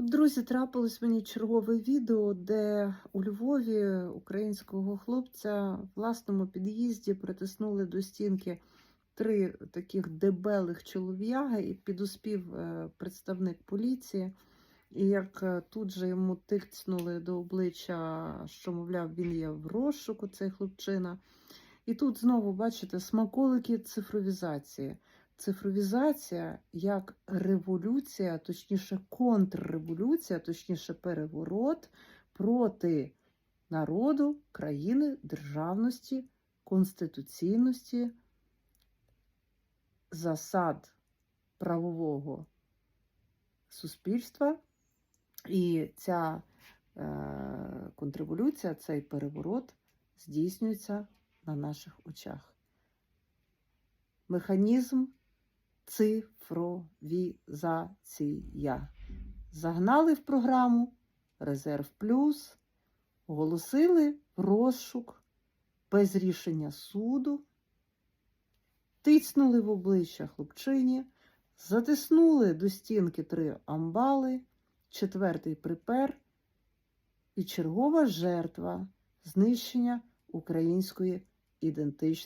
От, друзі, трапилось мені чергове відео, де у Львові українського хлопця в власному під'їзді притиснули до стінки три таких дебелих чолов'яги і підуспів е, представник поліції. І як е, тут же йому тицнули до обличчя, що, мовляв, він є в розшуку, цей хлопчина. І тут знову бачите смаколики цифровізації. Цифровізація як революція, точніше, контрреволюція, точніше, переворот проти народу, країни, державності, конституційності, засад правового суспільства. І ця е, контрреволюція, цей переворот здійснюється на наших очах. Механізм цифровізація. Загнали в програму Резерв Плюс, оголосили розшук без рішення суду, тицнули в обличчя хлопчині, затиснули до стінки три амбали, четвертий припер і чергова жертва знищення української ідентичності.